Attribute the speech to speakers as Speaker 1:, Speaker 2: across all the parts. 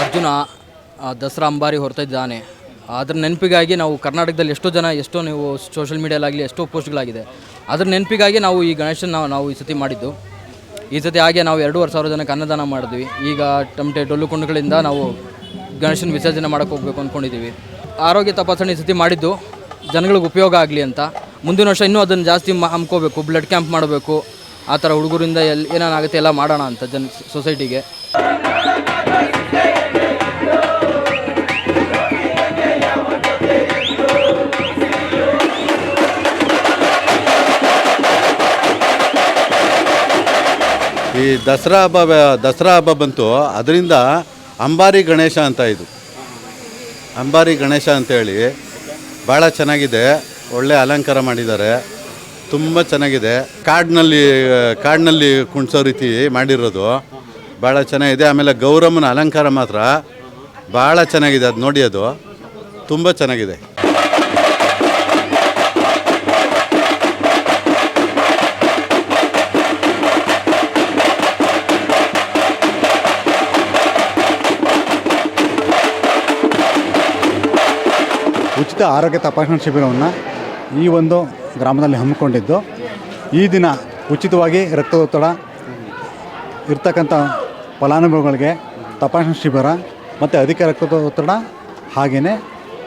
Speaker 1: ಅರ್ಜುನ ದಸರಾ ಅಂಬಾರಿ ಹೊರ್ತಾ ಇದ್ದಾನೆ. ಅದ್ರ ನೆನಪಿಗಾಗಿ ನಾವು ಕರ್ನಾಟಕದಲ್ಲಿ ಎಷ್ಟೋ ಜನ, ಎಷ್ಟೋ ನೀವು ಸೋಷಲ್ ಮೀಡಿಯಾಲಾಗಲಿ ಎಷ್ಟೋ ಪೋಸ್ಟ್ಗಳಾಗಿದೆ ಅದ್ರ ನೆನಪಿಗಾಗಿ ನಾವು ಈ ಗಣೇಶನ ನಾವು ನಾವು ಈ ಸತಿ ಮಾಡಿದ್ದು. ಈ ಸತಿ ಹಾಗೆ ನಾವು ಎರಡೂವರೆ ಸಾವಿರ ಜನಕ್ಕೆ ಅನ್ನದಾನ ಮಾಡಿದ್ವಿ. ಈಗ ಟಮಟೆ ಡೊಳ್ಳು ಕುಂಡುಗಳಿಂದ ನಾವು ಗಣೇಶನ ವಿಸರ್ಜನೆ ಮಾಡೋಕ್ಕೆ ಹೋಗ್ಬೇಕು ಅಂದ್ಕೊಂಡಿದ್ದೀವಿ. ಆರೋಗ್ಯ ತಪಾಸಣೆ ಈ ಸತಿ ಮಾಡಿದ್ದು. ಜನಗಳಿಗೆ ಉಪಯೋಗ ಆಗಲಿ ಅಂತ. ಮುಂದಿನ ವರ್ಷ ಇನ್ನೂ ಅದನ್ನು ಜಾಸ್ತಿ ಹಮ್ಕೋಬೇಕು. ಬ್ಲಡ್ ಕ್ಯಾಂಪ್ ಮಾಡಬೇಕು. ಆ ಥರ ಹುಡುಗರಿಂದ ಎಲ್ಲಿ ಏನೇನಾಗುತ್ತೆ ಎಲ್ಲ ಮಾಡೋಣ ಅಂತ ಜನ ಸೊಸೈಟಿಗೆ
Speaker 2: ಈ ದಸರಾ ಹಬ್ಬ ದಸರಾ ಹಬ್ಬ ಬಂತು. ಅದರಿಂದ ಅಂಬಾರಿ ಗಣೇಶ ಅಂತ ಇದು. ಅಂಬಾರಿ ಗಣೇಶ ಅಂತೇಳಿ ಭಾಳ ಚೆನ್ನಾಗಿದೆ. ಒಳ್ಳೆ ಅಲಂಕಾರ ಮಾಡಿದ್ದಾರೆ. ತುಂಬ ಚೆನ್ನಾಗಿದೆ. ಕಾಡಿನಲ್ಲಿ ಕಾಡಿನಲ್ಲಿ ಕುಣಿಸೋ ರೀತಿ ಮಾಡಿರೋದು. ಭಾಳ ಚೆನ್ನಾಗಿದೆ. ಆಮೇಲೆ ಗೌರಮ್ಮನ ಅಲಂಕಾರ ಮಾತ್ರ ಭಾಳ ಚೆನ್ನಾಗಿದೆ. ಅದು ನೋಡಿ ಅದು. ತುಂಬ ಚೆನ್ನಾಗಿದೆ.
Speaker 3: ಉಚಿತ ಆರೋಗ್ಯ ತಪಾಸಣಾ ಶಿಬಿರವನ್ನು ಈ ಒಂದು ಗ್ರಾಮದಲ್ಲಿ ಹಮ್ಮಿಕೊಂಡಿದ್ದು. ಈ ದಿನ ಉಚಿತವಾಗಿ ರಕ್ತದೊತ್ತಡ ಇರ್ತಕ್ಕಂಥ ಫಲಾನುಭವಿಗಳಿಗೆ ತಪಾಸಣಾ ಶಿಬಿರ ಮತ್ತು ಅಧಿಕ ರಕ್ತದೊತ್ತಡ ಹಾಗೆಯೇ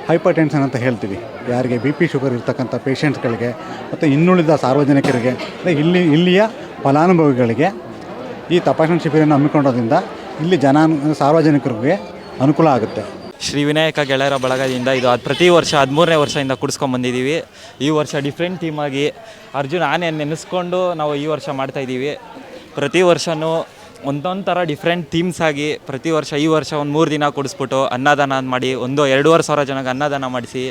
Speaker 3: ಹೈಪರ್ ಟೆನ್ಷನ್ ಅಂತ ಹೇಳ್ತೀವಿ. ಯಾರಿಗೆ ಬಿ ಪಿ ಶುಗರ್ ಇರ್ತಕ್ಕಂಥ ಪೇಷಂಟ್ಸ್ಗಳಿಗೆ ಮತ್ತು ಇನ್ನುಳಿದ ಸಾರ್ವಜನಿಕರಿಗೆ ಇಲ್ಲಿ, ಇಲ್ಲಿಯ ಫಲಾನುಭವಿಗಳಿಗೆ ಈ ತಪಾಸಣಾ ಶಿಬಿರವನ್ನು ಹಮ್ಮಿಕೊಂಡೋದ್ರಿಂದ ಇಲ್ಲಿ ಜನ ಸಾರ್ವಜನಿಕರಿಗೆ ಅನುಕೂಲ ಆಗುತ್ತೆ.
Speaker 4: ಶ್ರೀ ವಿನಾಯಕ ಗೆಳೆಯರ ಬಳಗದಿಂದ ಇದು ಅದು ಪ್ರತಿ ವರ್ಷ ಹದಿಮೂರನೇ ವರ್ಷದಿಂದ ಕುಡಿಸ್ಕೊಂಬಂದಿದ್ದೀವಿ ಈ ವರ್ಷ ಡಿಫ್ರೆಂಟ್ ಟೀಮಾಗಿ ಅರ್ಜುನ್ ಆನೆ ನೆನೆಸ್ಕೊಂಡು ನಾವು ಈ ವರ್ಷ ಮಾಡ್ತಾಯಿದ್ದೀವಿ ಪ್ರತಿ ವರ್ಷವೂ ಒಂದೊಂದು ಥರ ಡಿಫ್ರೆಂಟ್ ಥೀಮ್ಸ್ ಆಗಿ ಪ್ರತಿ ವರ್ಷ ಈ ವರ್ಷ ಒಂದು ಮೂರು ದಿನ ಕುಡಿಸ್ಬಿಟ್ಟು ಅನ್ನದಾನ ಮಾಡಿ, ಒಂದು ಎರಡೂವರೆ ಸಾವಿರ ಜನಕ್ಕೆ ಅನ್ನದಾನ ಮಾಡಿಸಿ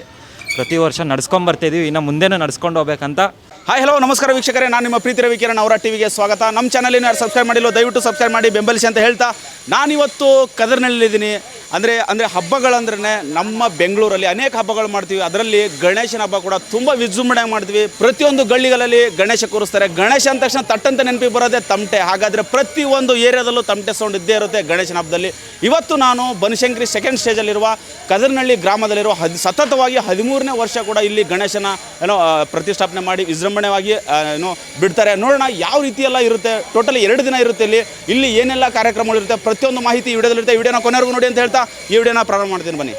Speaker 4: ಪ್ರತಿ ವರ್ಷ ನಡ್ಸ್ಕೊಂಬರ್ತಿದ್ದೀವಿ ಇನ್ನು ಮುಂದೆನೂ ನಡ್ಸ್ಕೊಂಡು ಹೋಗ್ಬೇಕಂತ
Speaker 5: ಹಾಯ್ ಹಲೋ ನಮಸ್ಕಾರ ವೀಕ್ಷಕರೇ. ನಾನು ನಿಮ್ಮ ಪ್ರೀತಿ ರವಿಕಿರಣ್ ಅವರ ಟಿವಿಗೆ ಸ್ವಾಗತ. ನಮ್ಮ ಚಾನಲಿನ ಯಾರು ಸಬ್ಸ್ಕ್ರೈಬ್ ಮಾಡಿಲ್ಲ ದಯವಿಟ್ಟು ಸಬ್ಸ್ಕ್ರೈಬ್ ಮಾಡಿ, ಬೆಂಬಲಿಸಿ ಅಂತ ಹೇಳ್ತಾ ನಾನಿವತ್ತು ಕದರ್ನಲ್ಲಿದ್ದೀನಿ. ಅಂದರೆ ಅಂದರೆ ಹಬ್ಬಗಳಂದ್ರೆ ನಮ್ಮ ಬೆಂಗಳೂರಲ್ಲಿ ಅನೇಕ ಹಬ್ಬಗಳು ಮಾಡ್ತೀವಿ. ಅದರಲ್ಲಿ ಗಣೇಶನ ಹಬ್ಬ ಕೂಡ ತುಂಬ ವಿಜೃಂಭಣೆ ಮಾಡ್ತೀವಿ. ಪ್ರತಿಯೊಂದು ಗಳ್ಳಿಗಳಲ್ಲಿ ಗಣೇಶ ಕೂರಿಸ್ತಾರೆ. ಗಣೇಶ ಅಂದ ತಕ್ಷಣ ತಟ್ಟಂತ ನೆನಪಿಗೆ ಬರೋದೇ ತಮಟೆ. ಹಾಗಾದರೆ ಪ್ರತಿಯೊಂದು ಏರಿಯಾದಲ್ಲೂ ತಮಟೆ ಸೌಂಡ್ ಇದ್ದೇ ಇರುತ್ತೆ ಗಣೇಶನ ಹಬ್ಬದಲ್ಲಿ. ಇವತ್ತು ನಾನು ಬನಶಂಕರಿ ಸೆಕೆಂಡ್ ಸ್ಟೇಜಲ್ಲಿರುವ ಕದರ್ನಳ್ಳಿ ಗ್ರಾಮದಲ್ಲಿರುವ ಹದ್, ಸತತವಾಗಿ ಹದಿಮೂರನೇ ವರ್ಷ ಕೂಡ ಇಲ್ಲಿ ಗಣೇಶನ ಏನೋ ಪ್ರತಿಷ್ಠಾಪನೆ ಮಾಡಿ ವಿಜೃಂಭಣೆಯಾಗಿ ಏನು, ಬಿಡ್ತಾರೆ. ನೋಡೋಣ ಯಾವ ರೀತಿ ಎಲ್ಲ ಇರುತ್ತೆ. ಟೋಟಲಿ ಎರಡು ದಿನ ಇರುತ್ತೆ ಇಲ್ಲಿ. ಇಲ್ಲಿ ಏನೆಲ್ಲ ಕಾರ್ಯಕ್ರಮಗಳಿರುತ್ತೆ ಪ್ರತಿಯೊಂದು ಮಾಹಿತಿ ಈ ವಿಡಿಯೋದಲ್ಲಿರುತ್ತೆ ವಿಡಿಯೋನ ಕೊನೆವರೆಗೂ ನೋಡಿ ಅಂತ ಹೇಳ್ತಾ ಈ ವಿಡಿಯೋನ ಪ್ರಾರಂಭ ಮಾಡ್ತೀನಿ. ಬನ್ನಿ.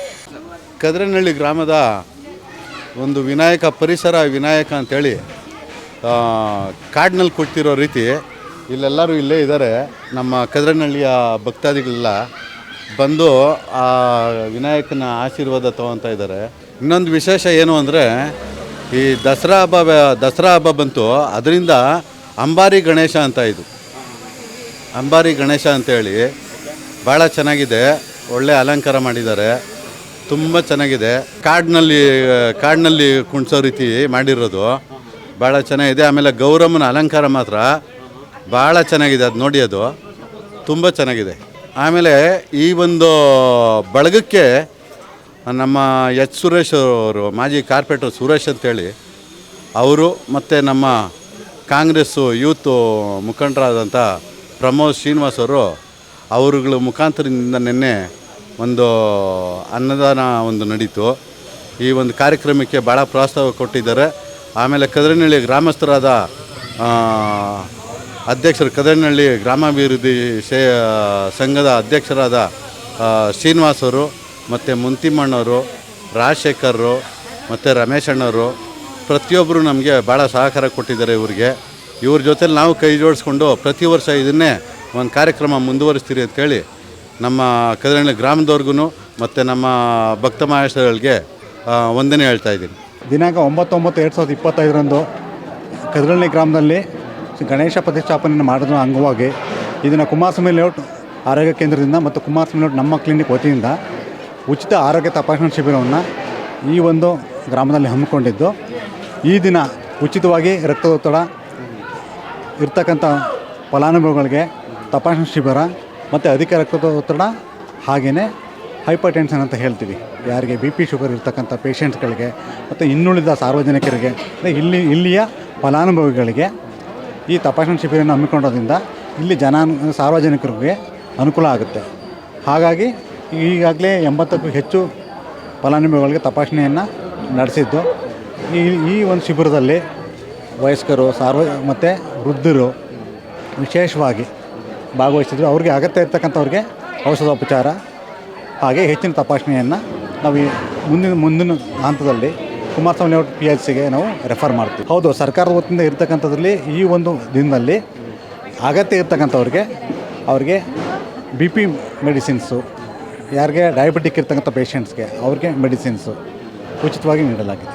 Speaker 2: ಕದ್ರನಹಳ್ಳಿ ಗ್ರಾಮದ ಒಂದು ವಿನಾಯಕ ಪರಿಸರ ವಿನಾಯಕ ಅಂತೇಳಿ ಕಾಡಿನಲ್ಲಿ ಕೊಡ್ತಿರೋ ರೀತಿ ಇಲ್ಲೆಲ್ಲರೂ ಇಲ್ಲೇ ಇದ್ದಾರೆ. ನಮ್ಮ ಕದ್ರನಹಳ್ಳಿಯ ಭಕ್ತಾದಿಗಳೆಲ್ಲ ಬಂದು ಆ ವಿನಾಯಕನ ಆಶೀರ್ವಾದ ತೊಗೊತಾ ಇದ್ದಾರೆ. ಇನ್ನೊಂದು ವಿಶೇಷ ಏನು ಅಂದರೆ ಈ ದಸರಾ ಹಬ್ಬ ದಸರಾ ಹಬ್ಬ ಬಂತು. ಅದರಿಂದ ಅಂಬಾರಿ ಗಣೇಶ ಅಂತ ಇದು. ಅಂಬಾರಿ ಗಣೇಶ ಅಂತೇಳಿ ಭಾಳ ಚೆನ್ನಾಗಿದೆ. ಒಳ್ಳೆ ಅಲಂಕಾರ ಮಾಡಿದ್ದಾರೆ. ತುಂಬ ಚೆನ್ನಾಗಿದೆ. ಕಾಡಿನಲ್ಲಿ ಕಾಡಿನಲ್ಲಿ ಕುಣಿಸೋ ರೀತಿ ಮಾಡಿರೋದು. ಭಾಳ ಚೆನ್ನಾಗಿದೆ. ಆಮೇಲೆ ಗೌರಮ್ಮನ ಅಲಂಕಾರ ಮಾತ್ರ ಭಾಳ ಚೆನ್ನಾಗಿದೆ. ಅದು ನೋಡಿ ಅದು. ತುಂಬ ಚೆನ್ನಾಗಿದೆ. ಆಮೇಲೆ ಈ ಒಂದು ಬಳಗಕ್ಕೆ ನಮ್ಮ ಎಚ್ ಸುರೇಶ್ ಅವರು, ಮಾಜಿ ಕಾರ್ಪೊರೇಟರ್ ಸುರೇಶ್ ಅಂತೇಳಿ, ಅವರು ಮತ್ತು ನಮ್ಮ ಕಾಂಗ್ರೆಸ್ಸು ಯೂತ್ ಮುಖಂಡರಾದಂಥ ಪ್ರಮೋದ್ ಶ್ರೀನಿವಾಸ್ ಅವರು, ಅವರುಗಳ ಮುಖಾಂತರದಿಂದ ನಿನ್ನೆ ಒಂದು ಅನ್ನದಾನ ಒಂದು ನಡೀತು. ಈ ಒಂದು ಕಾರ್ಯಕ್ರಮಕ್ಕೆ ಭಾಳ ಪ್ರೋತ್ಸಾಹ ಕೊಟ್ಟಿದ್ದಾರೆ. ಆಮೇಲೆ ಕದರನಹಳ್ಳಿ ಗ್ರಾಮಸ್ಥರಾದ ಅಧ್ಯಕ್ಷರು ಕದರನಹಳ್ಳಿ ಗ್ರಾಮಾಭಿವೃದ್ಧಿ ಸೇ ಸಂಘದ ಅಧ್ಯಕ್ಷರಾದ ಶ್ರೀನಿವಾಸ್ ಅವರು ಮತ್ತು ಮುಂತಿಮ್ಮಣ್ಣವರು ರಾಜಶೇಖರರು, ಮತ್ತು ರಮೇಶ್ ಅಣ್ಣವರು ಪ್ರತಿಯೊಬ್ಬರು ನಮಗೆ ಭಾಳ ಸಹಕಾರ ಕೊಟ್ಟಿದ್ದಾರೆ ಇವರಿಗೆ. ಇವ್ರ ಜೊತೆಲಿ ನಾವು ಕೈ ಜೋಡಿಸ್ಕೊಂಡು ಪ್ರತಿ ವರ್ಷ ಇದನ್ನೇ ಒಂದು ಕಾರ್ಯಕ್ರಮ ಮುಂದುವರಿಸ್ತೀರಿ ಅಂತೇಳಿ ನಮ್ಮ ಕದರಳ್ಳಿ ಗ್ರಾಮದವ್ರಿಗೂ ಮತ್ತು ನಮ್ಮ ಭಕ್ತ ಮಹೇಶ್ವರಗಳಿಗೆ ವಂದನೆ ಹೇಳ್ತಾ ಇದ್ದೀನಿ.
Speaker 3: ದಿನಾಂಕ ಒಂಬತ್ತೊಂಬತ್ತು ಒಂಬತ್ತು ಎರಡು ಸಾವಿರದ ಇಪ್ಪತ್ತೈದರಂದು ಕದರಳ್ಳಿ ಗ್ರಾಮದಲ್ಲಿ ಗಣೇಶ ಪ್ರತಿಷ್ಠಾಪನೆಯನ್ನು ಮಾಡಿದ್ರು ಅಂಗವಾಗಿ ಇದನ್ನು ಕುಮಾರಸ್ವಾಮಿ ಲೇಔಟ್ ಆರೋಗ್ಯ ಕೇಂದ್ರದಿಂದ ಮತ್ತು ಕುಮಾರಸ್ವಾಮಿ ಲೇಔಟ್ ನಮ್ಮ ಕ್ಲಿನಿಕ್ ವತಿಯಿಂದ ಉಚಿತ ಆರೋಗ್ಯ ತಪಾಸಣಾ ಶಿಬಿರವನ್ನು ಈ ಒಂದು ಗ್ರಾಮದಲ್ಲಿ ಹಮ್ಮಿಕೊಂಡಿದ್ದು. ಈ ದಿನ ಉಚಿತವಾಗಿ ರಕ್ತದೊತ್ತಡ ಇರ್ತಕ್ಕಂಥ ಫಲಾನುಭವಿಗಳಿಗೆ ತಪಾಸಣಾ ಶಿಬಿರ ಮತ್ತು ಅಧಿಕ ರಕ್ತದೊತ್ತಡ ಹಾಗೆಯೇ ಹೈಪರ್ ಟೆನ್ಷನ್ ಅಂತ ಹೇಳ್ತೀವಿ. ಯಾರಿಗೆ ಬಿ ಪಿ ಶುಗರ್ ಇರ್ತಕ್ಕಂಥ ಪೇಷಂಟ್ಸ್ಗಳಿಗೆ ಮತ್ತು ಇನ್ನುಳಿದ ಸಾರ್ವಜನಿಕರಿಗೆ ಇಲ್ಲಿ, ಇಲ್ಲಿಯ ಫಲಾನುಭವಿಗಳಿಗೆ ಈ ತಪಾಸಣಾ ಶಿಬಿರವನ್ನು ಹಮ್ಮಿಕೊಂಡೋದ್ರಿಂದ ಇಲ್ಲಿ ಜನ ಸಾರ್ವಜನಿಕರಿಗೆ ಅನುಕೂಲ ಆಗುತ್ತೆ. ಹಾಗಾಗಿ ಈಗಾಗಲೇ ಎಂಬತ್ತಕ್ಕೂ ಹೆಚ್ಚು ಫಲಾನುಭವಿಗಳಿಗೆ ತಪಾಸಣೆಯನ್ನು ನಡೆಸಿದ್ದು. ಈ ಈ ಒಂದು ಶಿಬಿರದಲ್ಲಿ ವಯಸ್ಕರು, ಸಾರ್ವ, ಮತ್ತು ವೃದ್ಧರು ವಿಶೇಷವಾಗಿ ಭಾಗವಹಿಸಿದ್ರು. ಅವ್ರಿಗೆ ಅಗತ್ಯ ಇರ್ತಕ್ಕಂಥವ್ರಿಗೆ ಔಷಧೋಪಚಾರ ಹಾಗೆ ಹೆಚ್ಚಿನ ತಪಾಸಣೆಯನ್ನು ನಾವು ಈ ಮುಂದಿನ ಮುಂದಿನ ಹಂತದಲ್ಲಿ ಕುಮಾರಸ್ವಾಮಿ ಲೇಔಟ್ ಪಿ ಎಚ್ ಸಿಗೆ ನಾವು ರೆಫರ್ ಮಾಡ್ತೀವಿ. ಹೌದು, ಸರ್ಕಾರದ ವತಿಯಿಂದ ಇರ್ತಕ್ಕಂಥದ್ರಲ್ಲಿ ಈ ಒಂದು ದಿನದಲ್ಲಿ ಅಗತ್ಯ ಇರ್ತಕ್ಕಂಥವ್ರಿಗೆ ಅವ್ರಿಗೆ ಬಿ ಪಿ ಮೆಡಿಸಿನ್ಸು ಯಾರಿಗೆ ಡಯಾಬಿಟಿಕ್ ಇರ್ತಕ್ಕಂಥ ಪೇಷಂಟ್ಸ್ಗೆ ಅವ್ರಿಗೆ ಮೆಡಿಸಿನ್ಸು ಉಚಿತವಾಗಿ ನೀಡಲಾಗಿದೆ.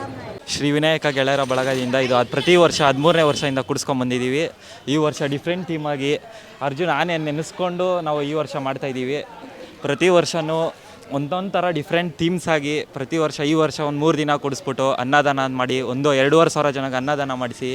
Speaker 4: ಶ್ರೀ ವಿನಾಯಕ ಗೆಳೆಯರ ಬಳಗದಿಂದ ಇದು ಅದು ಪ್ರತಿ ವರ್ಷ ಹದಿಮೂರನೇ ವರ್ಷದಿಂದ ಕುಡಿಸ್ಕೊಂಡು ಬಂದಿದ್ದೀವಿ. ಈ ವರ್ಷ ಡಿಫ್ರೆಂಟ್ ಟೀಮಾಗಿ ಅರ್ಜುನ್ ಆನೆ ನೆನೆಸ್ಕೊಂಡು ನಾವು ಈ ವರ್ಷ ಮಾಡ್ತಾಯಿದ್ದೀವಿ ಪ್ರತಿ ವರ್ಷವೂ ಒಂದೊಂದು ಥರ ಡಿಫ್ರೆಂಟ್ ಥೀಮ್ಸ್ ಆಗಿ ಪ್ರತಿ ವರ್ಷ ಈ ವರ್ಷ ಒಂದು ಮೂರು ದಿನ ಕುಡಿಸ್ಬಿಟ್ಟು ಅನ್ನದಾನ ಮಾಡಿ, ಒಂದು ಎರಡೂವರೆ ಸಾವಿರ ಜನಕ್ಕೆ ಅನ್ನದಾನ ಮಾಡಿಸಿ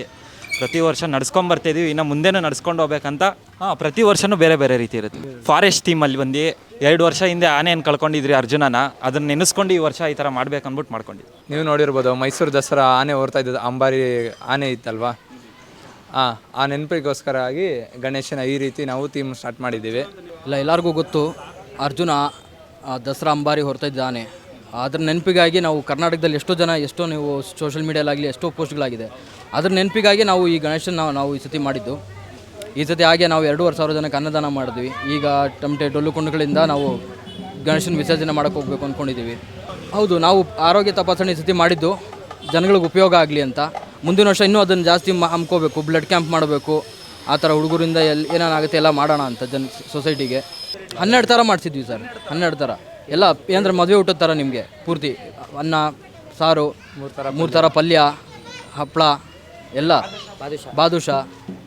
Speaker 4: ಪ್ರತಿ ವರ್ಷ ನಡ್ಸ್ಕೊಂಡ್ ಬರ್ತಿದೀವಿ ಇನ್ನು ಮುಂದೆನೂ ನಡ್ಸ್ಕೊಂಡು ಹೋಗ್ಬೇಕಂತ. ಹಾಂ ಪ್ರತಿ ವರ್ಷನೂ ಬೇರೆ ಬೇರೆ ರೀತಿ ಇರುತ್ತೆ. ಫಾರೆಸ್ಟ್ ಟೀಮಲ್ಲಿ ಬಂದು ಎರಡು ವರ್ಷ ಹಿಂದೆ ಆನೆಯನ್ನು ಕಳ್ಕೊಂಡಿದ್ರಿ ಅರ್ಜುನನ ಅದನ್ನ ನೆನೆಸ್ಕೊಂಡು ಈ ವರ್ಷ ಈ ಥರ ಮಾಡ್ಬೇಕು ಅಂದ್ಬಿಟ್ಟು ಮಾಡ್ಕೊಂಡಿದ್ವಿ.
Speaker 6: ನೀವು ನೋಡಿರ್ಬೋದು ಮೈಸೂರು ದಸರಾ ಆನೆ ಓರ್ತಾ ಇದ್ದದ್ದು ಅಂಬಾರಿ ಆನೆ ಇತ್ತಲ್ವಾ? ಹಾಂ ಆ ನೆನಪಿಗೋಸ್ಕರ ಆಗಿ ಗಣೇಶನ ಈ ರೀತಿ ನಾವು ಥೀಮ್ ಸ್ಟಾರ್ಟ್ ಮಾಡಿದ್ದೀವಿ.
Speaker 1: ಇಲ್ಲ ಎಲ್ಲರಿಗೂ ಗೊತ್ತು ಅರ್ಜುನ ಆ, ದಸರಾ ಅಂಬಾರಿ ಹೊರ್ತಾ ಇದ್ದಾನೆ ಅದ್ರ ನೆನಪಿಗಾಗಿ ನಾವು ಕರ್ನಾಟಕದಲ್ಲಿ ಎಷ್ಟೋ ಜನ, ಎಷ್ಟೋ ನೀವು ಸೋಷಿಯಲ್ ಮೀಡಿಯಾಲಾಗಲಿ ಎಷ್ಟೋ ಪೋಸ್ಟ್ಗಳಾಗಿದೆ ಅದ್ರ ನೆನಪಿಗಾಗಿ ನಾವು ಈ ಗಣೇಶನ ನಾವು ಈ ಸತಿ ಮಾಡಿದ್ದು. ಈ ಸತಿ ಹಾಗೆ ನಾವು ಎರಡೂವರೆ ಸಾವಿರ ಜನಕ್ಕೆ ಅನ್ನದಾನ ಮಾಡಿದ್ವಿ. ಈಗ ಟಮಟೆ ಡೊಳ್ಳು ಕುಂಡುಗಳಿಂದ ನಾವು ಗಣೇಶನ ವಿಸರ್ಜನೆ ಮಾಡೋಕೆ ಹೋಗ್ಬೇಕು ಅಂದ್ಕೊಂಡಿದ್ದೀವಿ ಹೌದು, ನಾವು ಆರೋಗ್ಯ ತಪಾಸಣೆ ಈ ಸತಿ ಮಾಡಿದ್ದು. ಜನಗಳಿಗೆ ಉಪಯೋಗ ಆಗಲಿ ಅಂತ. ಮುಂದಿನ ವರ್ಷ ಇನ್ನೂ ಅದನ್ನು ಜಾಸ್ತಿ ಹಮ್ಕೋಬೇಕು. ಬ್ಲಡ್ ಕ್ಯಾಂಪ್ ಮಾಡಬೇಕು. ಆ ಥರ ಹುಡುಗರಿಂದ ಎಲ್ಲಿ ಏನೇನಾಗುತ್ತೆ ಎಲ್ಲ ಮಾಡೋಣ ಅಂತ ಜನ ಸೊಸೈಟಿಗೆ ಹನ್ನೆರಡು ಥರ ಮಾಡಿಸಿದ್ವಿ ಸರ್. ಹನ್ನೆರಡು ಥರ. ಎಲ್ಲ ಏನಂದ್ರೆ ಮದುವೆ ಊಟದ ಥರ ನಿಮಗೆ ಪೂರ್ತಿ ಅನ್ನ ಸಾರು ಮೂರು ಥರ ಪಲ್ಯ ಹಪ್ಪಳ ಎಲ್ಲ ಬಾದುಷ.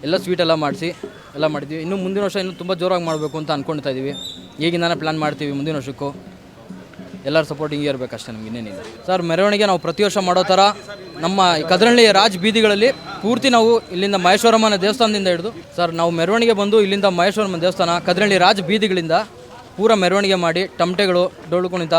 Speaker 1: ಎಲ್ಲ ಸ್ವೀಟ್ ಎಲ್ಲ ಮಾಡಿಸಿ ಎಲ್ಲ ಮಾಡಿದ್ವಿ ಇನ್ನು ಮುಂದಿನ ವರ್ಷ ಇನ್ನು ತುಂಬ ಜೋರಾಗಿ ಮಾಡಬೇಕು ಅಂತ ಅಂದ್ಕೊಳ್ತಾ ಇದ್ದೀವಿ ಈಗಿಂದಾನೇ ಪ್ಲ್ಯಾನ್ ಮಾಡ್ತೀವಿ ಮುಂದಿನ ವರ್ಷಕ್ಕೂ. ಎಲ್ಲರ ಸಪೋರ್ಟಿಂಗ್ ಇರಬೇಕು ಅಷ್ಟೇ ನಮ್ಗೆ ಇನ್ನೇನಿಲ್ಲ. ಸರ್ ಮೆರವಣಿಗೆ ನಾವು ಪ್ರತಿ ವರ್ಷ ಮಾಡೋ ಥರ ನಮ್ಮ ಕದ್ರಳ್ಳಿ ರಾಜ್ ಬೀದಿಗಳಲ್ಲಿ ಪೂರ್ತಿ ನಾವು ಇಲ್ಲಿಂದ ಮಹೇಶ್ವರಮ್ಮನ ದೇವಸ್ಥಾನದಿಂದ ಹಿಡಿದು ಸರ್ ನಾವು ಮೆರವಣಿಗೆ ಬಂದು ಇಲ್ಲಿಂದ ಮಹೇಶ್ವರಮ್ಮನ ದೇವಸ್ಥಾನ ಕದರಳ್ಳಿ ರಾಜ್ ಬೀದಿಗಳಿಂದ ಪೂರ ಮೆರವಣಿಗೆ ಮಾಡಿ ಟಮಟೆಗಳು ಡೊಳ್ಳು ಕುಣಿತ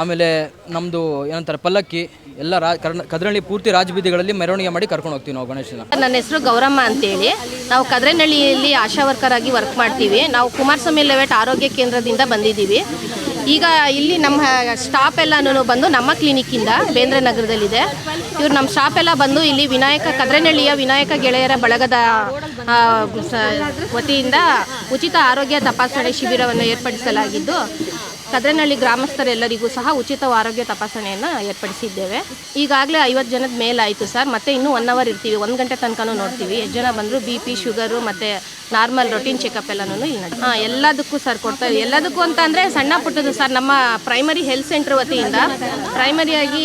Speaker 1: ಆಮೇಲೆ ನಮ್ಮದು ಏನಂತಾರೆ ಪಲ್ಲಕ್ಕಿ, ಎಲ್ಲ ರಾ ಕರ್ನ ಪೂರ್ತಿ ರಾಜಬೀದಿಗಳಲ್ಲಿ ಮೆರವಣಿಗೆ ಮಾಡಿ ಕರ್ಕೊಂಡು ಹೋಗ್ತೀವಿ ನಾವು ಗಣೇಶನ.
Speaker 7: ನನ್ನ ಹೆಸರು ಗೌರಮ್ಮ ಅಂತೇಳಿ. ನಾವು ಕದ್ರೆನಹಳ್ಳಿಯಲ್ಲಿ ಆಶಾ ವರ್ಕರ್ ಆಗಿ ವರ್ಕ್ ಮಾಡ್ತೀವಿ. ನಾವು ಕುಮಾರಸ್ವಾಮಿ ಲೆವೆಟ್ ಆರೋಗ್ಯ ಕೇಂದ್ರದಿಂದ ಬಂದಿದ್ದೀವಿ. ಈಗ ಇಲ್ಲಿ ನಮ್ಮ ಸ್ಟಾಪ್ ಎಲ್ಲನೂ ಬಂದು ನಮ್ಮ ಕ್ಲಿನಿಕ್ಕಿಂದ ಬೇಂದ್ರೆ ನಗರದಲ್ಲಿದೆ. ಇವ್ರು ನಮ್ಮ ಸ್ಟಾಪ್ ಎಲ್ಲ ಬಂದು ಇಲ್ಲಿ ವಿನಾಯಕ ಕದ್ರನಹಳ್ಳಿಯ ವಿನಾಯಕ ಗೆಳೆಯರ ಬಳಗದ ವತಿಯಿಂದ ಉಚಿತ ಆರೋಗ್ಯ ತಪಾಸಣೆ ಶಿಬಿರವನ್ನು ಏರ್ಪಡಿಸಲಾಗಿದ್ದು ಕದ್ರನಹಳ್ಳಿ ಗ್ರಾಮಸ್ಥರೆಲ್ಲರಿಗೂ ಸಹ ಉಚಿತ ಆರೋಗ್ಯ ತಪಾಸಣೆಯನ್ನು ಏರ್ಪಡಿಸಿದ್ದೇವೆ. ಈಗಾಗಲೇ ಐವತ್ತು ಜನದ ಮೇಲಾಯಿತು ಸರ್. ಮತ್ತೆ ಇನ್ನೂ ಒನ್ ಅವರ್ ಇರ್ತೀವಿ. ಒಂದು ಗಂಟೆ ತನಕನೂ ನೋಡ್ತೀವಿ. ಎಷ್ಟು ಜನ ಬಂದರು? ಬಿ ಪಿ ಶುಗರು ಮತ್ತು ನಾರ್ಮಲ್ ರೊಟೀನ್ ಚೆಕಪ್ ಎಲ್ಲನೂ ಇಲ್ಲಿ ನಡೆ ಹಾಂ, ಎಲ್ಲದಕ್ಕೂ ಸರ್ ಕೊಡ್ತಾ ಇದ್ದೀವಿ. ಎಲ್ಲದಕ್ಕೂ ಅಂತ ಅಂದರೆ ಸಣ್ಣ ಪುಟ್ಟದ್ದು ಸರ್. ನಮ್ಮ ಪ್ರೈಮರಿ ಹೆಲ್ತ್ ಸೆಂಟರ್ ವತಿಯಿಂದ ಪ್ರೈಮರಿಯಾಗಿ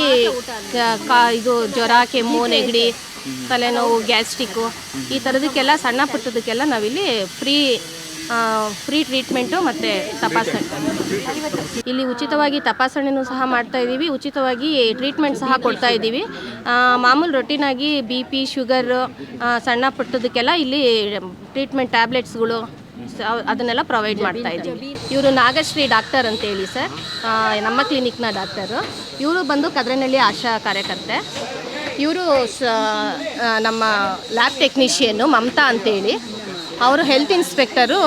Speaker 7: ಕಾ, ಇದು ಜ್ವರ, ಕೆಮ್ಮು, ನೆಗಡಿ, ತಲೆನೋವು ಗ್ಯಾಸ್ಟ್ರಿಕ್ಕು ಈ ಥರದಕ್ಕೆಲ್ಲ ಸಣ್ಣ ಪುಟ್ಟದಕ್ಕೆಲ್ಲ ನಾವಿಲ್ಲಿ ಫ್ರೀ ಫ್ರೀ ಟ್ರೀಟ್ಮೆಂಟು ಮತ್ತು ತಪಾಸಣೆ. ಇಲ್ಲಿ ಉಚಿತವಾಗಿ ತಪಾಸಣೆನೂ ಸಹ ಮಾಡ್ತಾ ಇದ್ದೀವಿ. ಉಚಿತವಾಗಿ ಟ್ರೀಟ್ಮೆಂಟ್ ಸಹ ಕೊಡ್ತಾ ಇದ್ದೀವಿ. ಮಾಮೂಲು ರೊಟೀನಾಗಿ ಬಿ ಪಿ ಶುಗರು ಸಣ್ಣ ಪುಟ್ಟದಕ್ಕೆಲ್ಲ ಇಲ್ಲಿ ಟ್ರೀಟ್ಮೆಂಟ್ ಟ್ಯಾಬ್ಲೆಟ್ಸ್ಗಳು ಅದನ್ನೆಲ್ಲ ಪ್ರೊವೈಡ್ ಮಾಡ್ತಾ ಇದ್ದೀವಿ. ಇವರು ನಾಗಶ್ರೀ ಡಾಕ್ಟರ್ ಅಂತ ಹೇಳಿ ಸರ್ ನಮ್ಮ ಕ್ಲಿನಿಕ್ನ ಡಾಕ್ಟರು ಇವರು ಬಂದು ಕದ್ರನಹಳ್ಳಿ ಆಶಾ ಕಾರ್ಯಕರ್ತೆ. ಇವರು ನಮ್ಮ ಲ್ಯಾಬ್ ಟೆಕ್ನಿಷಿಯನ್ನು ಮಮತಾ ಅಂತೇಳಿ ಅವರು ಹೆಲ್ತ್ ಇನ್ಸ್ಪೆಕ್ಟರು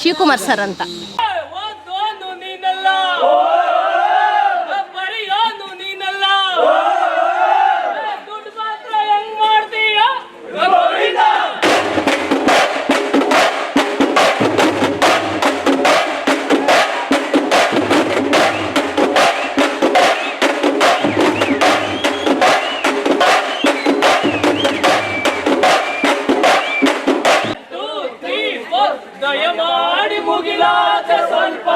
Speaker 7: ಶಿವಕುಮಾರ್ ಸರ್ ಅಂತ.
Speaker 8: ದಯಮಾಡಿ ಮುಗಿಲಾದ ಸ್ವಲ್ಪ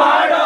Speaker 8: ಮಾಡಿ